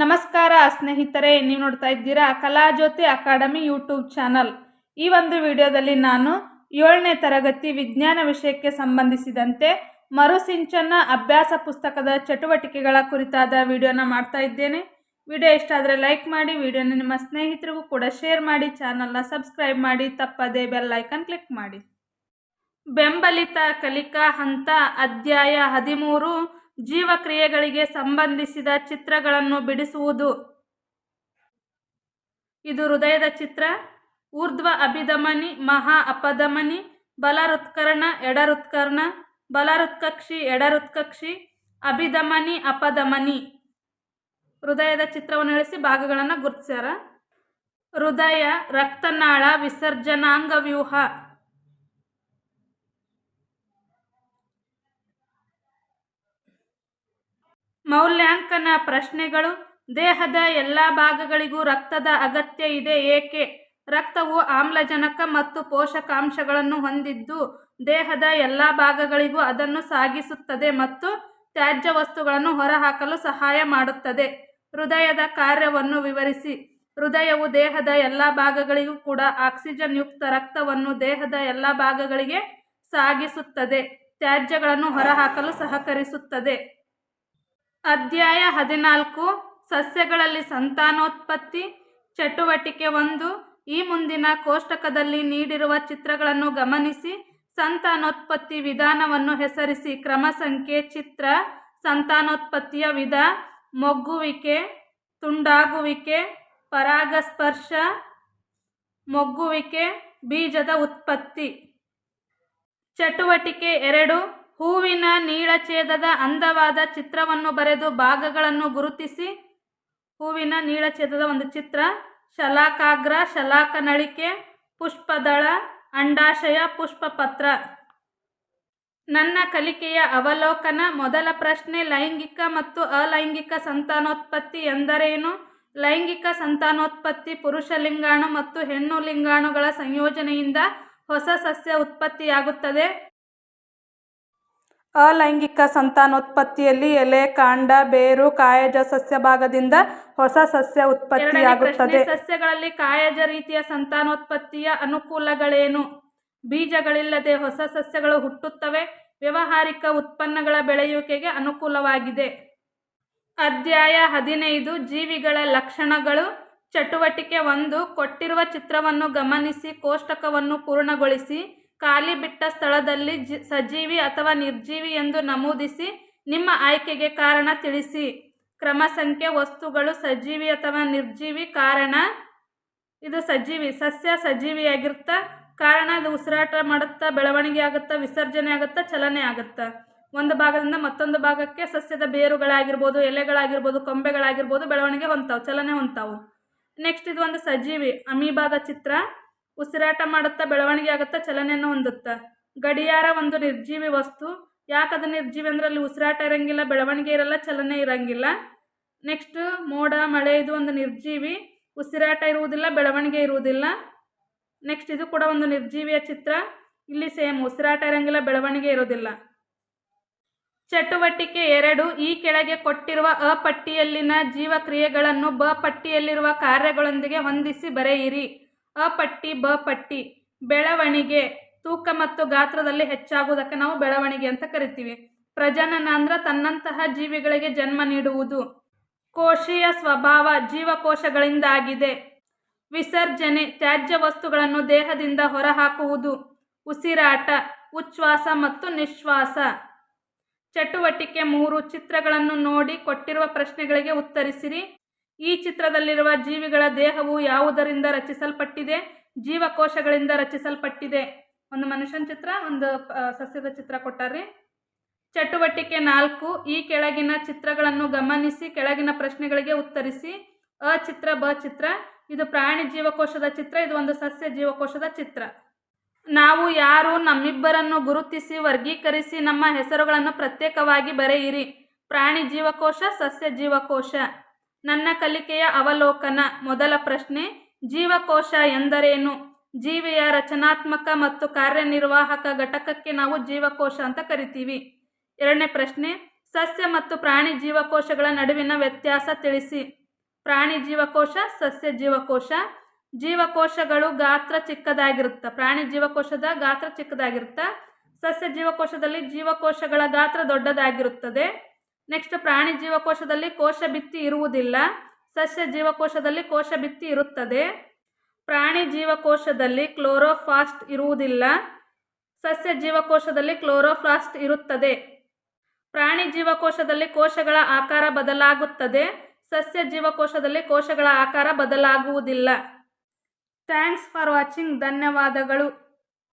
ನಮಸ್ಕಾರ ಸ್ನೇಹಿತರೆ, ನೀವು ನೋಡ್ತಾ ಇದ್ದೀರಾ ಕಲಾಜ್ಯೋತಿ ಅಕಾಡೆಮಿ ಯೂಟ್ಯೂಬ್ ಚಾನಲ್. ಈ ಒಂದು ವಿಡಿಯೋದಲ್ಲಿ ನಾನು ಏಳನೇ ತರಗತಿ ವಿಜ್ಞಾನ ವಿಷಯಕ್ಕೆ ಸಂಬಂಧಿಸಿದಂತೆ ಮರುಸಿಂಚನ ಅಭ್ಯಾಸ ಪುಸ್ತಕದ ಚಟುವಟಿಕೆಗಳ ಕುರಿತಾದ ವಿಡಿಯೋನ ಮಾಡ್ತಾ ಇದ್ದೇನೆ. ವಿಡಿಯೋ ಇಷ್ಟ ಆದರೆ ಲೈಕ್ ಮಾಡಿ, ವಿಡಿಯೋನ ನಿಮ್ಮ ಸ್ನೇಹಿತರಿಗೂ ಕೂಡ ಶೇರ್ ಮಾಡಿ, ಚಾನಲ್ನ ಸಬ್ಸ್ಕ್ರೈಬ್ ಮಾಡಿ, ತಪ್ಪದೇ ಬೆಲ್ ಐಕನ್ ಕ್ಲಿಕ್ ಮಾಡಿ. ಬೆಂಬಲಿತ ಕಲಿಕಾ ಹಂತ ಅಧ್ಯಾಯ ಹದಿಮೂರು ಜೀವಕ್ರಿಯೆಗಳಿಗೆ ಸಂಬಂಧಿಸಿದ ಚಿತ್ರಗಳನ್ನು ಬಿಡಿಸುವುದು. ಇದು ಹೃದಯದ ಚಿತ್ರ. ಊರ್ಧ್ವ ಅಭಿಧಮನಿ, ಮಹಾ ಅಪಧಮನಿ, ಬಲರುತ್ಕರ್ಣ, ಎಡರುತ್ಕರ್ಣ, ಬಲರುತ್ಕಕ್ಷಿ, ಎಡರುತ್ಕಕ್ಷಿ, ಅಭಿಧಮನಿ, ಅಪಧಮನಿ. ಹೃದಯದ ಚಿತ್ರವನ್ನು ಇಳಿಸಿ ಭಾಗಗಳನ್ನು ಗುರುತಿಸ್ಯಾರ. ಹೃದಯ, ರಕ್ತನಾಳ ವಿಸರ್ಜನಾಂಗ ವ್ಯೂಹ ಮೌಲ್ಯಾಂಕನ ಪ್ರಶ್ನೆಗಳು ದೇಹದ ಎಲ್ಲ ಭಾಗಗಳಿಗೂ ರಕ್ತದ ಅಗತ್ಯ ಇದೆ, ಏಕೆ? ರಕ್ತವು ಆಮ್ಲಜನಕ ಮತ್ತು ಪೋಷಕಾಂಶಗಳನ್ನು ಹೊಂದಿದ್ದು ದೇಹದ ಎಲ್ಲ ಭಾಗಗಳಿಗೂ ಅದನ್ನು ಸಾಗಿಸುತ್ತದೆ ಮತ್ತು ತ್ಯಾಜ್ಯ ವಸ್ತುಗಳನ್ನು ಹೊರಹಾಕಲು ಸಹಾಯ ಮಾಡುತ್ತದೆ. ಹೃದಯದ ಕಾರ್ಯವನ್ನು ವಿವರಿಸಿ. ಹೃದಯವು ದೇಹದ ಎಲ್ಲ ಭಾಗಗಳಿಗೂ ಕೂಡ ಆಕ್ಸಿಜನ್ ಯುಕ್ತ ರಕ್ತವನ್ನು ದೇಹದ ಎಲ್ಲ ಭಾಗಗಳಿಗೆ ಸಾಗಿಸುತ್ತದೆ. ತ್ಯಾಜ್ಯಗಳನ್ನು ಹೊರಹಾಕಲು ಸಹಕರಿಸುತ್ತದೆ. ಅಧ್ಯಾಯ ಹದಿನಾಲ್ಕು, ಸಸ್ಯಗಳಲ್ಲಿ ಸಂತಾನೋತ್ಪತ್ತಿ. ಚಟುವಟಿಕೆ ಒಂದು, ಈ ಮುಂದಿನ ಕೋಷ್ಟಕದಲ್ಲಿ ನೀಡಿರುವ ಚಿತ್ರಗಳನ್ನು ಗಮನಿಸಿ. ಸಂತಾನೋತ್ಪತ್ತಿ ವಿಧಾನವನ್ನು ಹೆಸರಿಸಿ ಕ್ರಮ ಸಂಖ್ಯೆ ಚಿತ್ರ, ಸಂತಾನೋತ್ಪತ್ತಿಯ ವಿಧ, ಮೊಗ್ಗುವಿಕೆ, ತುಂಡಾಗುವಿಕೆ, ಪರಾಗಸ್ಪರ್ಶ, ಮೊಗ್ಗುವಿಕೆ, ಬೀಜದ ಉತ್ಪತ್ತಿ. ಚಟುವಟಿಕೆ ಎರಡು ಹೂವಿನ ನೀಳಛೇದದ ಅಂದವಾದ ಚಿತ್ರವನ್ನು ಬರೆದು ಭಾಗಗಳನ್ನು ಗುರುತಿಸಿ. ಹೂವಿನ ನೀಳಛೇದದ ಒಂದು ಚಿತ್ರ. ಶಲಾಕಾಗ್ರ ಶಲಾಕನಳಿಕೆ ಪುಷ್ಪದಳ, ಅಂಡಾಶಯ, ಪುಷ್ಪಪತ್ರ. ನನ್ನ ಕಲಿಕೆಯ ಅವಲೋಕನ ಮೊದಲ ಪ್ರಶ್ನೆ ಲೈಂಗಿಕ ಮತ್ತು ಅಲೈಂಗಿಕ ಸಂತಾನೋತ್ಪತ್ತಿ ಎಂದರೇನು? ಲೈಂಗಿಕ ಸಂತಾನೋತ್ಪತ್ತಿ ಪುರುಷ ಲಿಂಗಾಣು ಮತ್ತು ಹೆಣ್ಣು ಲಿಂಗಾಣುಗಳ ಸಂಯೋಜನೆಯಿಂದ ಹೊಸ ಸಸ್ಯ ಉತ್ಪತ್ತಿಯಾಗುತ್ತದೆ. ಅಲೈಂಗಿಕ ಸಂತಾನೋತ್ಪತ್ತಿಯಲ್ಲಿ ಎಲೆ ಕಾಂಡ ಬೇರು ಕಾಯಜ ಸಸ್ಯ ಭಾಗದಿಂದ ಹೊಸ ಸಸ್ಯ ಉತ್ಪತ್ತಿಯಾಗುತ್ತದೆ. ಸಸ್ಯಗಳಲ್ಲಿ ಕಾಯಜ ರೀತಿಯ ಸಂತಾನೋತ್ಪತ್ತಿಯ ಅನುಕೂಲಗಳೇನು? ಬೀಜಗಳಿಲ್ಲದೆ ಹೊಸ ಸಸ್ಯಗಳು ಹುಟ್ಟುತ್ತವೆ ವ್ಯವಹಾರಿಕ ಉತ್ಪನ್ನಗಳ ಬೆಳೆಯುವಿಕೆಗೆ ಅನುಕೂಲವಾಗಿದೆ. ಅಧ್ಯಾಯ ಹದಿನೈದು ಜೀವಿಗಳ ಲಕ್ಷಣಗಳು. ಚಟುವಟಿಕೆ ಒಂದು ಕೊಟ್ಟಿರುವ ಚಿತ್ರವನ್ನು ಗಮನಿಸಿ ಕೋಷ್ಟಕವನ್ನು ಪೂರ್ಣಗೊಳಿಸಿ. ಖಾಲಿ ಬಿಟ್ಟ ಸ್ಥಳದಲ್ಲಿ ಸಜೀವಿ ಅಥವಾ ನಿರ್ಜೀವಿ ಎಂದು ನಮೂದಿಸಿ ನಿಮ್ಮ ಆಯ್ಕೆಗೆ ಕಾರಣ ತಿಳಿಸಿ. ಕ್ರಮ ಸಂಖ್ಯೆ, ವಸ್ತುಗಳು, ಸಜೀವಿ ಅಥವಾ ನಿರ್ಜೀವಿ ಕಾರಣ. ಇದು ಸಜೀವಿ, ಸಸ್ಯ ಸಜೀವಿಯಾಗಿರುತ್ತಾ, ಕಾರಣ ಅದು ಉಸಿರಾಟ ಮಾಡುತ್ತಾ, ಬೆಳವಣಿಗೆ ಆಗುತ್ತಾ, ವಿಸರ್ಜನೆ ಆಗುತ್ತಾ, ಚಲನೆ ಆಗುತ್ತಾ. ಒಂದು ಭಾಗದಿಂದ ಮತ್ತೊಂದು ಭಾಗಕ್ಕೆ ಸಸ್ಯದ ಬೇರುಗಳಾಗಿರ್ಬೋದು, ಎಲೆಗಳಾಗಿರ್ಬೋದು, ಕೊಂಬೆಗಳಾಗಿರ್ಬೋದು, ಬೆಳವಣಿಗೆ ಹೊಂತಾವು ಚಲನೆ ಹೊಂತಾವು ನೆಕ್ಸ್ಟ್ ಇದು ಒಂದು ಸಜೀವಿ, ಅಮೀಬಾದ ಚಿತ್ರ. ಉಸಿರಾಟ ಮಾಡುತ್ತಾ ಬೆಳವಣಿಗೆ ಆಗುತ್ತಾ ಚಲನೆಯನ್ನು ಹೊಂದುತ್ತಾ. ಗಡಿಯಾರ ಒಂದು ನಿರ್ಜೀವಿ ವಸ್ತು. ಯಾಕದು ನಿರ್ಜೀವಿ ಅಂದರೆ ಅಲ್ಲಿ ಉಸಿರಾಟ ಇರಂಗಿಲ್ಲ, ಬೆಳವಣಿಗೆ ಇರಲ್ಲ, ಚಲನೆ ಇರಂಗಿಲ್ಲ. ನೆಕ್ಸ್ಟ್ ಮೋಡ, ಮಳೆ ಇದು ಒಂದು ನಿರ್ಜೀವಿ. ಉಸಿರಾಟ ಇರುವುದಿಲ್ಲ, ಬೆಳವಣಿಗೆ ಇರುವುದಿಲ್ಲ. ನೆಕ್ಸ್ಟ್ ಇದು ಕೂಡ ಒಂದು ನಿರ್ಜೀವಿಯ ಚಿತ್ರ. ಇಲ್ಲಿ ಸೇಮ್ ಉಸಿರಾಟ ಇರಂಗಿಲ್ಲ, ಬೆಳವಣಿಗೆ ಇರೋದಿಲ್ಲ ಚಟುವಟಿಕೆ ಎರಡು, ಈ ಕೆಳಗೆ ಕೊಟ್ಟಿರುವ ಅ ಪಟ್ಟಿಯಲ್ಲಿನ ಜೀವಕ್ರಿಯೆಗಳನ್ನು ಬ ಪಟ್ಟಿಯಲ್ಲಿರುವ ಕಾರ್ಯಗಳೊಂದಿಗೆ ಹೊಂದಿಸಿ ಬರೆಯಿರಿ. ಅ ಪಟ್ಟಿ ಬ ಪಟ್ಟಿ, ಬೆಳವಣಿಗೆ, ತೂಕ ಮತ್ತು ಗಾತ್ರದಲ್ಲಿ ಹೆಚ್ಚಾಗುವುದಕ್ಕೆ ನಾವು ಬೆಳವಣಿಗೆ ಅಂತ ಕರಿತೀವಿ. ಪ್ರಜನನ ಅಂದ್ರೆ ತನ್ನಂತಹ ಜೀವಿಗಳಿಗೆ ಜನ್ಮ ನೀಡುವುದು. ಕೋಶೀಯ ಸ್ವಭಾವ ಜೀವಕೋಶಗಳಿಂದಾಗಿದೆ. ವಿಸರ್ಜನೆ, ತ್ಯಾಜ್ಯ ವಸ್ತುಗಳನ್ನು ದೇಹದಿಂದ ಹೊರಹಾಕುವುದು. ಉಸಿರಾಟ, ಉಚ್ಛ್ವಾಸ ಮತ್ತು ನಿಶ್ವಾಸ. ಚಟುವಟಿಕೆ ಮೂರು ಚಿತ್ರಗಳನ್ನು ನೋಡಿ ಕೊಟ್ಟಿರುವ ಪ್ರಶ್ನೆಗಳಿಗೆ ಉತ್ತರಿಸಿರಿ. ಈ ಚಿತ್ರದಲ್ಲಿರುವ ಜೀವಿಗಳ ದೇಹವು ಯಾವುದರಿಂದ ರಚಿಸಲ್ಪಟ್ಟಿದೆ? ಜೀವಕೋಶಗಳಿಂದ ರಚಿಸಲ್ಪಟ್ಟಿದೆ. ಒಂದು ಮನುಷ್ಯನ ಚಿತ್ರ, ಒಂದು ಸಸ್ಯದ ಚಿತ್ರ ಕೊಟ್ಟಾರ್ರಿ ಚಟುವಟಿಕೆ ನಾಲ್ಕು, ಈ ಕೆಳಗಿನ ಚಿತ್ರಗಳನ್ನು ಗಮನಿಸಿ, ಕೆಳಗಿನ ಪ್ರಶ್ನೆಗಳಿಗೆ ಉತ್ತರಿಸಿ. ಅ ಚಿತ್ರ, ಬ ಚಿತ್ರ. ಇದು ಪ್ರಾಣಿ ಜೀವಕೋಶದ ಚಿತ್ರ, ಇದು ಒಂದು ಸಸ್ಯ ಜೀವಕೋಶದ ಚಿತ್ರ. ನಾವು ಯಾರು ನಮ್ಮಿಬ್ಬರನ್ನು ಗುರುತಿಸಿ, ವರ್ಗೀಕರಿಸಿ, ನಮ್ಮ ಹೆಸರುಗಳನ್ನು ಪ್ರತ್ಯೇಕವಾಗಿ ಬರೆಯಿರಿ. ಪ್ರಾಣಿ ಜೀವಕೋಶ, ಸಸ್ಯ ಜೀವಕೋಶ. ನನ್ನ ಕಲಿಕೆಯ ಅವಲೋಕನ ಮೊದಲ ಪ್ರಶ್ನೆ, ಜೀವಕೋಶ ಎಂದರೇನು? ಜೀವಿಯ ರಚನಾತ್ಮಕ ಮತ್ತು ಕಾರ್ಯನಿರ್ವಾಹಕ ಘಟಕಕ್ಕೆ ನಾವು ಜೀವಕೋಶ ಅಂತ ಕರಿತೀವಿ. ಎರಡನೇ ಪ್ರಶ್ನೆ, ಸಸ್ಯ ಮತ್ತು ಪ್ರಾಣಿ ಜೀವಕೋಶಗಳ ನಡುವಿನ ವ್ಯತ್ಯಾಸ ತಿಳಿಸಿ. ಪ್ರಾಣಿ ಜೀವಕೋಶ, ಸಸ್ಯ ಜೀವಕೋಶ. ಜೀವಕೋಶಗಳು ಗಾತ್ರ ಚಿಕ್ಕದಾಗಿರುತ್ತೆ. ಪ್ರಾಣಿ ಜೀವಕೋಶದ ಗಾತ್ರ ಚಿಕ್ಕದಾಗಿರುತ್ತೆ. ಸಸ್ಯ ಜೀವಕೋಶದಲ್ಲಿ ಜೀವಕೋಶಗಳ ಗಾತ್ರ ದೊಡ್ಡದಾಗಿರುತ್ತದೆ. ನೆಕ್ಸ್ಟ್ ಪ್ರಾಣಿ ಜೀವಕೋಶದಲ್ಲಿ ಕೋಶ ಭಿತ್ತಿ ಇರುವುದಿಲ್ಲ. ಸಸ್ಯ ಜೀವಕೋಶದಲ್ಲಿ ಕೋಶ ಭಿತ್ತಿ ಇರುತ್ತದೆ. ಪ್ರಾಣಿ ಜೀವಕೋಶದಲ್ಲಿ ಕ್ಲೋರೋಫಾಸ್ಟ್ ಇರುವುದಿಲ್ಲ. ಸಸ್ಯ ಜೀವಕೋಶದಲ್ಲಿ ಕ್ಲೋರೋಫ್ಲಾಸ್ಟ್ ಇರುತ್ತದೆ. ಪ್ರಾಣಿ ಜೀವಕೋಶದಲ್ಲಿ ಕೋಶಗಳ ಆಕಾರ ಬದಲಾಗುತ್ತದೆ. ಸಸ್ಯ ಜೀವಕೋಶದಲ್ಲಿ ಕೋಶಗಳ ಆಕಾರ ಬದಲಾಗುವುದಿಲ್ಲ. ಥ್ಯಾಂಕ್ಸ್ ಫಾರ್ ವಾಚಿಂಗ್ ಧನ್ಯವಾದಗಳು.